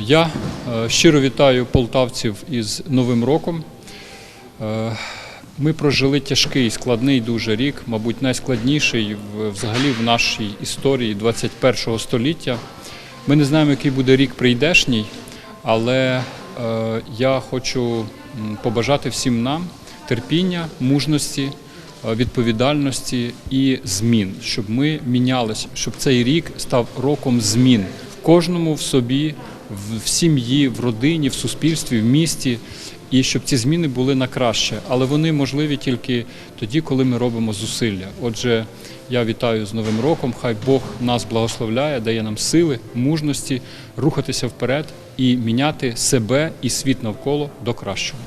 Я е, щиро вітаю полтавців із Новим роком. Е, Ми прожили тяжкий, складний дуже рік, мабуть, найскладніший взагалі в нашій історії 21 століття. Ми не знаємо, який буде рік прийдешній, але е, я хочу побажати всім нам терпіння, мужності, відповідальності і змін, щоб ми мінялися, щоб цей рік став роком змін кожному в собі, в- сім'ї, в родині, в суспільстві, в місті. І щоб ці зміни були на краще, але вони можливі тільки тоді, коли ми робимо зусилля. Отже, я вітаю з Новим роком. Хай Бог нас благословляє, дає нам сили, мужності рухатися вперед і міняти себе і світ навколо до кращого.